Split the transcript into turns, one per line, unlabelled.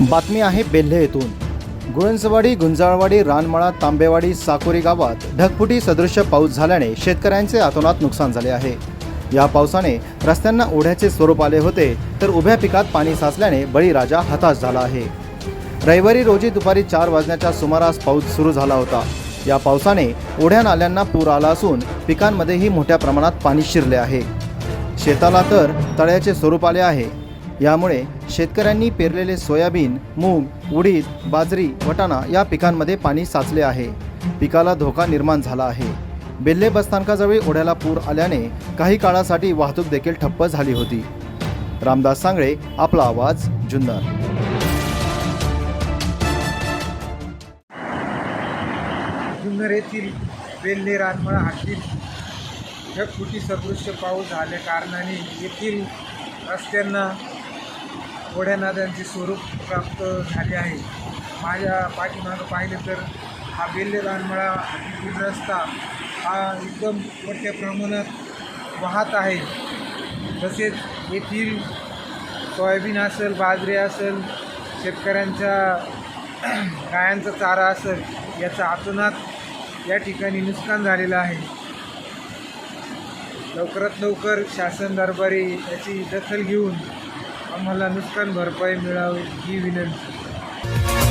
बातमी आहे बेल्हे येथून. गुळंजवाडी गुंजाळवाडी रानमळा तांबेवाडी साकोरी गावात ढगफुटी सदृश्य पाऊस झाल्याने शेतकऱ्यांचे अतोनात नुकसान झाले आहे. या पावसाने रस्त्यांना ओढ्याचे स्वरूप आले होते तर उभ्या पिकात पाणी साचल्याने बळीराजा हताश झाला आहे. रविवारी रोजी दुपारी चार वाजण्याच्या सुमारास पाऊस सुरू झाला होता. या पावसाने ओढ्या नाल्यांना पूर आला असून पिकांमध्येही मोठ्या प्रमाणात पाणी शिरले आहे. शेताला तर तळ्याचे स्वरूप आले आहे. यामुळे शेतकऱ्यांनी पेरलेले सोयाबीन मूग उडीद बाजरी वटाणा या पिकांमध्ये पाणी साचले आहे. पिकाला धोका निर्माण झाला आहे. बेल्ले बसस्थानकाजवळ ओढ्याला पूर आल्याने काही काळासाठी वाहतूक देखील ठप्प झाली होती. रामदास सांगळे आपला आवाज जुन्नर.
जुन्नर येथील वेल्हे रानमळा हद्दीत ढगफुटी सदृश्य पाऊस झाल्या कारणाने येथील रस्त्यांना ओढ्या नद्यांचे स्वरूप प्राप्त झाले आहे. माझ्या पाठीमागं पाहिलं तर हा बेल्ले रानमळा हद्दीतील रस्ता हा एकदम मोठ्या प्रमाणात वाहत आहे. तसेच येथील सोयाबीन असेल बाजरी असेल शेतकऱ्यांच्या गायांचा चारा असेल याचा आतोनात या ठिकाणी नुकसान झालेलं आहे. लवकरात लवकर शासन दरबारी याची दखल घेऊन आम्हाला नुकसान भरपाई मिळावी ही विनंती.